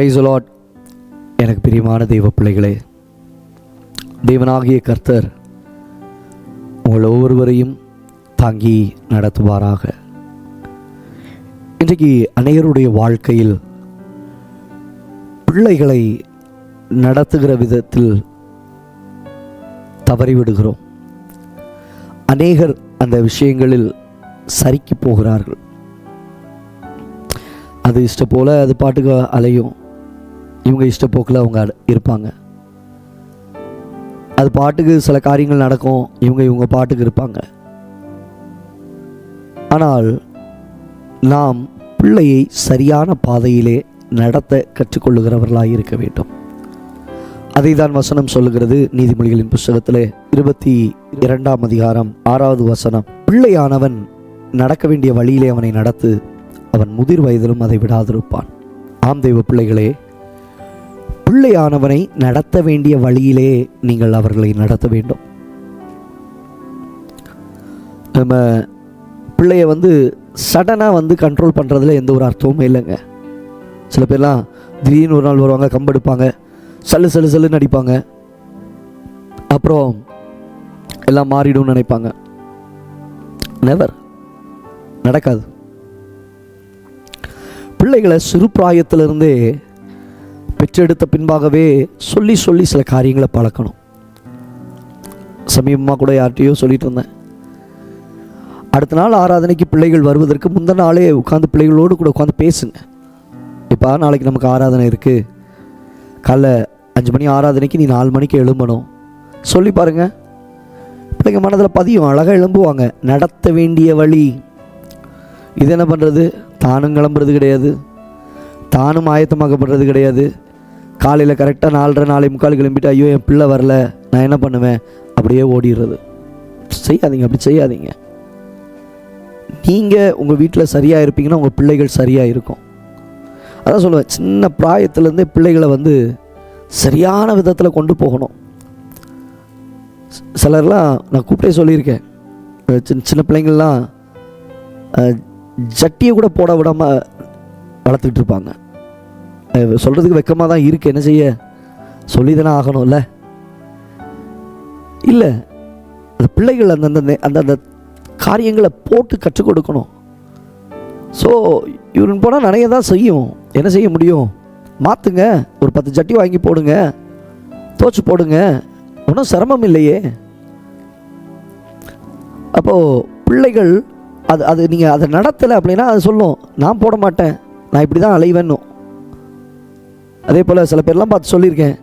Price lot எனக்கு பிரியமான தெய்வ பிள்ளைகளே தேவனாகிய கர்த்தர் உங்கள் ஒவ்வொருவரையும் தாங்கி நடத்துவாராக. இன்றைக்கு அநேகருடைய வாழ்க்கையில் பிள்ளைகளை நடத்துகிற விதத்தில் தவறிவிடுகிறோம். அநேகர் அந்த விஷயங்களில் சறுக்கி போகிறார்கள். அது இஷ்ட போல் அது பாட்டுக்கு அலையும். இவங்க இஷ்டப்போக்கில் அவங்க இருப்பாங்க. அது பாட்டுக்கு சில காரியங்கள் நடக்கும் இவங்க இவங்க பாட்டுக்கு இருப்பாங்க. ஆனால் நாம் பிள்ளையை சரியான பாதையிலே நடத்த கற்றுக்கொள்ளுகிறவர்களாக இருக்க வேண்டும். அதை தான் வசனம் சொல்லுகிறது நீதிமொழிகளின் புஸ்தகத்தில். இருபத்தி இரண்டாம் அதிகாரம் ஆறாவது வசனம். பிள்ளையானவன் நடக்க வேண்டிய வழியிலே அவனை நடத்து அவன் முதிர் வயதிலும் அதை விடாதிருப்பான். ஆம் தெய்வ பிள்ளைகளே பிள்ளையானவனை நடத்த வேண்டிய வழியிலே நீங்கள் அவர்களை நடத்த வேண்டும். நம்ம பிள்ளைய வந்து சடனாக வந்து கண்ட்ரோல் பண்ணுறதுல எந்த ஒரு அர்த்தமும் இல்லைங்க. சில பேர்லாம் திடீர்னு ஒரு நாள் வருவாங்க கம்பெடுப்பாங்க சல்லு சல்லு சல்லுன்னு அடிப்பாங்க. அப்புறம் எல்லாம் மாறிடும்னு நினைப்பாங்க. நெவர் நடக்காது. பிள்ளைகளை சிறு பிராயத்திலிருந்தே பெற்றெடுத்த பின்பாகவே சொல்லி சொல்லி சில காரியங்களை பழக்கணும். சமீபமாக கூட யார்கிட்டையோ சொல்லிட்டு இருந்தேன் அடுத்த நாள் ஆராதனைக்கு பிள்ளைகள் வருவதற்கு முந்தின நாளே உட்காந்து பிள்ளைகளோடு கூட உட்காந்து பேசுங்க. இப்போ நாளைக்கு நமக்கு ஆராதனை இருக்குது காலைல அஞ்சு மணி ஆராதனைக்கு நீ நாலு மணிக்கு எழும்பணும். சொல்லி பாருங்கள் பிள்ளைங்க மனதில் பதியும் அழகாக எழும்புவாங்க. நடத்த வேண்டிய வழி. இது என்ன பண்ணுறது தானும் கிளம்புறது கிடையாது. தானும் ஆயத்தமாக்கப்படுறது கிடையாது. காலையில் கரெக்டாக நாலரை நாளை முக்கால் கிளம்பிட்டு ஐயோ என் பிள்ளை வரல நான் என்ன பண்ணுவேன்? அப்படியே ஓடிடுறது. செய்யாதீங்க அப்படி செய்யாதீங்க. நீங்கள் உங்கள் வீட்டில் சரியாக இருப்பீங்கன்னா உங்கள் பிள்ளைகள் சரியாக இருக்கும். அதான் சொல்லுவேன் சின்ன பிராயத்துலேருந்தே பிள்ளைகளை வந்து சரியான விதத்தில் கொண்டு போகணும். சிலர்லாம் நான் கூப்பிட்டே சொல்லியிருக்கேன். சின்ன சின்ன பிள்ளைங்கள்லாம் ஜட்டியை கூட போட விடாமல் வளர்த்துக்கிட்டு இருப்பாங்க. சொல்கிறதுக்கு வெக்கமாக தான் இருக்குது என்ன செய்ய? சொல்லி தானே ஆகணும்ல? இல்லை அந்த பிள்ளைகள் அந்தந்த அந்தந்த காரியங்களை போட்டு கற்றுக் கொடுக்கணும். ஸோ இவருன்னு போனால் நிறைய தான் செய்யும். என்ன செய்ய முடியும்? மாற்றுங்க ஒரு பத்து ஜட்டி வாங்கி போடுங்க. தோச்சு போடுங்க. ஒன்றும் சிரமம் இல்லையே. அப்போது பிள்ளைகள் அது அது நீங்கள் அதை நடத்தலை அப்படின்னா அது சொல்லும். நான் போட மாட்டேன். நான் இப்படி தான் அலைவேன்னும். அதே போல் சில பேர்லாம் பார்த்து சொல்லியிருக்கேன்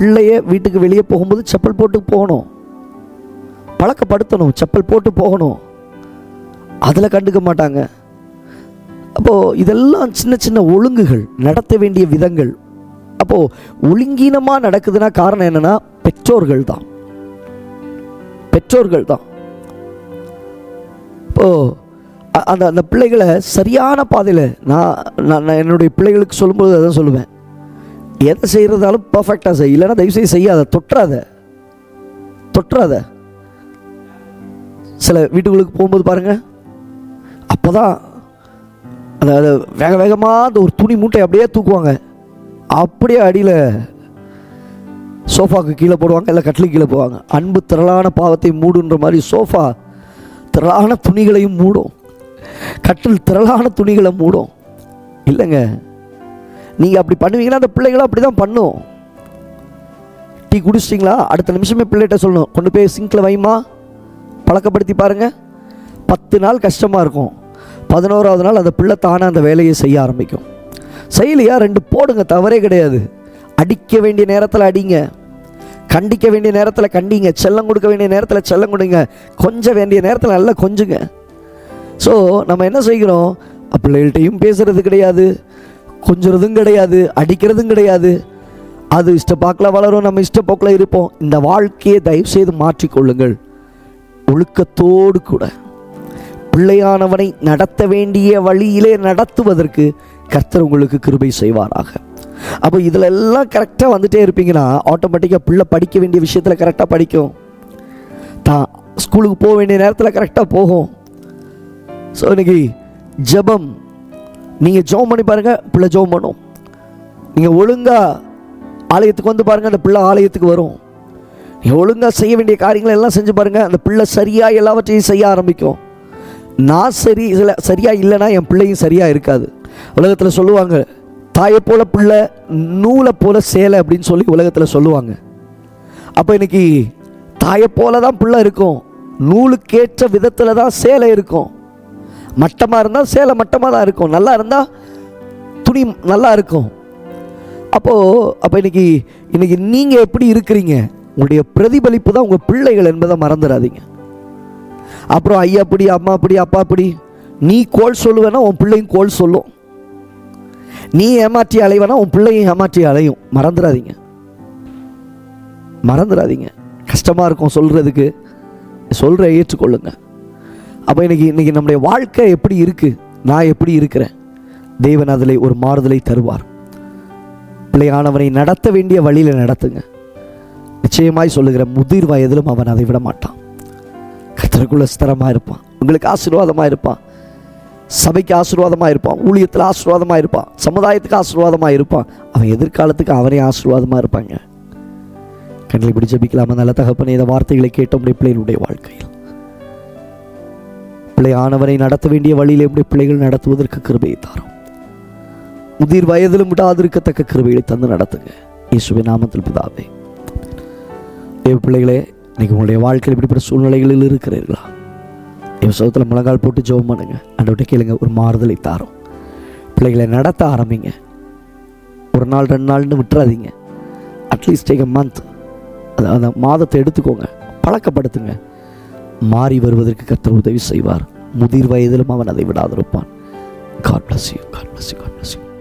பிள்ளைய வீட்டுக்கு வெளியே போகும்போது செப்பல் போட்டு போகணும். பழக்கப்படுத்தணும் செப்பல் போட்டு போகணும். அதில் கண்டுக்க மாட்டாங்க. அப்போது இதெல்லாம் சின்ன சின்ன ஒழுங்குகள் நடத்த வேண்டிய விதங்கள். அப்போது ஒழுங்கீனமாக நடக்குதுன்னா காரணம் என்னன்னா பெற்றோர்கள் தான். பெற்றோர்கள் தான். இப்போது அ- அந்த அந்த பிள்ளைகளை சரியான பாதையில் நான் நான் நான் என்னுடைய பிள்ளைகளுக்கு சொல்லும்போது அதான் சொல்லுவேன். எதை செய்கிறதாலும் பர்ஃபெக்டாக செய். இல்லைன்னா தயவுசெய்து செய்யாத தொற்றாத. தொற்றாத. சில வீட்டுகளுக்கு போகும்போது பாருங்கள் அப்போ தான் அந்த வேக வேகமாக அந்த ஒரு துணி மூட்டை அப்படியே தூக்குவாங்க. அப்படியே அடியில் சோஃபாக்கு கீழே போடுவாங்க இல்லை கட்டிலுக்கு கீழே போவாங்க. அன்பு திரளான பாவத்தை மூடுன்ற மாதிரி சோஃபா திரளான துணிகளையும் மூடும். கட்டில் திரளான துணிகளை மூடும். இல்லைங்க. நீங்கள் அப்படி பண்ணுவீங்கன்னா அந்த பிள்ளைகளும் அப்படி தான் பண்ணும். டீ குடிச்சிட்டிங்களா? அடுத்த நிமிஷமே பிள்ளைகிட்ட சொல்லணும். கொண்டு போய் சிங்கில் வைமா பழக்கப்படுத்தி பாருங்கள் பத்து நாள் கஷ்டமாக இருக்கும். பதினோராவது நாள் அந்த பிள்ளை தானே அந்த வேலையை செய்ய ஆரம்பிக்கும். செய்யலையா ரெண்டு போடுங்க தவறே கிடையாது. அடிக்க வேண்டிய நேரத்தில் அடிங்க. கண்டிக்க வேண்டிய நேரத்தில் கண்டிங்க. செல்லம் கொடுக்க வேண்டிய நேரத்தில் செல்லம் கொடுங்க. கொஞ்சம் வேண்டிய நேரத்தில் நல்லா கொஞ்சுங்க. ஸோ நம்ம என்ன செய்கிறோம்? பிள்ளைகள்கிட்டையும் பேசுகிறது கிடையாது. கொஞ்சுறதும் கிடையாது அடிக்கிறதும் கிடையாது. அது இஷ்டப்பாக்கில் வளரும் நம்ம இஷ்டப்போக்கில் இருப்போம். இந்த வாழ்க்கையை தயவுசெய்து மாற்றிக்கொள்ளுங்கள் ஒழுக்கத்தோடு கூட. பிள்ளையானவனை நடத்த வேண்டிய வழியிலே நடத்துவதற்கு கர்த்தர் உங்களுக்கு கிருபை செய்வாராக. அப்போ இதில் எல்லாம் கரெக்டாக வந்துட்டே இருப்பீங்கன்னா ஆட்டோமேட்டிக்காக பிள்ளை படிக்க வேண்டிய விஷயத்தில் கரெக்டாக படிக்கும். தான் ஸ்கூலுக்கு போக வேண்டிய நேரத்தில் கரெக்டாக போகும். ஸோ இன்னைக்கு ஜெபம் நீங்கள் ஜெபம் பண்ணி பாருங்கள் பிள்ளை ஜோம் பண்ணும். நீங்கள் ஒழுங்காக ஆலயத்துக்கு வந்து பாருங்கள் அந்த பிள்ளை ஆலயத்துக்கு வரும். நீங்கள் ஒழுங்காக செய்ய வேண்டிய காரியங்களை எல்லாம் செஞ்சு பாருங்கள் அந்த பிள்ளை சரியாக எல்லாவற்றையும் செய்ய ஆரம்பிக்கும். நான் சரி இல்லை சரியாக இல்லைன்னா என் பிள்ளையும் சரியாக இருக்காது. உலகத்தில் சொல்லுவாங்க தாயை போல பிள்ளை நூலை போல சேலை அப்படின்னு சொல்லி உலகத்தில் சொல்லுவாங்க. அப்போ இன்னைக்கு தாயை போல தான் பிள்ளை இருக்கும். நூலுக்கேற்ற விதத்தில் தான் சேலை இருக்கும். மட்டமாக இருந்தால் சேலை மட்டமாக தான் இருக்கும். நல்லா இருந்தால் துணி நல்லா இருக்கும். அப்போது அப்போ இன்னைக்கு இன்றைக்கி நீங்கள் எப்படி இருக்கிறீங்க? உங்களுடைய பிரதிபலிப்பு தான் உங்கள் பிள்ளைகள் என்பதை மறந்துடாதீங்க. அப்புறம் ஐயா அப்படி அம்மா அப்படி அப்பா அப்படி நீ கோல் சொல்லுவேன்னா உன் பிள்ளையும் கோல் சொல்லும். நீ ஏமாற்றி அலைவேனா உன் பிள்ளையும் ஏமாற்றி அலையும். மறந்துடாதீங்க. மறந்துடாதீங்க. கஷ்டமாக இருக்கும் சொல்கிறதுக்கு சொல்கிற ஏற்றுக்கொள்ளுங்கள் அப்போ இன்றைக்கி இன்றைக்கி நம்முடைய வாழ்க்கை எப்படி இருக்குது நான் எப்படி இருக்கிறேன்? தேவன் அதில் ஒரு மாறுதலை தருவார். பிள்ளையானவனை நடத்த வேண்டிய வழியில் நடத்துங்க. நிச்சயமாய் சொல்லுகிற முதிர் வயதிலும் அவன் அதை விட மாட்டான் கத்தருக்குள்ள ஸ்திரமாக இருப்பான். உங்களுக்கு ஆசீர்வாதமாக இருப்பான். சபைக்கு ஆசீர்வாதமாக இருப்பான். ஊழியத்தில் ஆசீர்வாதமாக இருப்பான். சமுதாயத்துக்கு ஆசீர்வாதமாக இருப்பான். அவன் எதிர்காலத்துக்கு அவனே ஆசீர்வாதமாக இருப்பாங்க. கண்ணில் பிடி ஜபிக்கலாமா? நல்ல தகப்பனே இந்த வார்த்தைகளை கேட்ட முடிய பிள்ளைகளுடைய வாழ்க்கையில். பிள்ளை ஆனவனை நடத்த வேண்டிய வழியில் எப்படி பிள்ளைகள் நடத்துவதற்கு கிருபையை தாரும்? முதிர் வயதிலும் விடாதிருக்கத்தக்க கிருபைகளை தந்து நடத்துங்க. இயேசுவின் நாமத்தில் பிதாவே தேவ பிள்ளைகளே இன்றைக்கி உங்களுடைய வாழ்க்கையில் இப்படிப்பட்ட சூழ்நிலைகளில் இருக்கிறீர்களா? என் சோகத்தில் முழங்கால் போட்டு ஜோம் பண்ணுங்க. அண்டோட்ட கேளுங்க ஒரு மாறுதலை தாரும். பிள்ளைகளை நடத்த ஆரம்பிங்க. ஒரு நாள் ரெண்டு நாள்னு விட்டுறாதீங்க. அட்லீஸ்ட் டேக் அ மந்த் அந்த மாதத்தை எடுத்துக்கோங்க. பழக்கப்படுத்துங்க. மாறி வருவதற்கு கத்தர் உதவி செய்வார். முதிர் வயதிலும் அவன் அதை விடாதிருப்பான். God bless you God bless you God bless you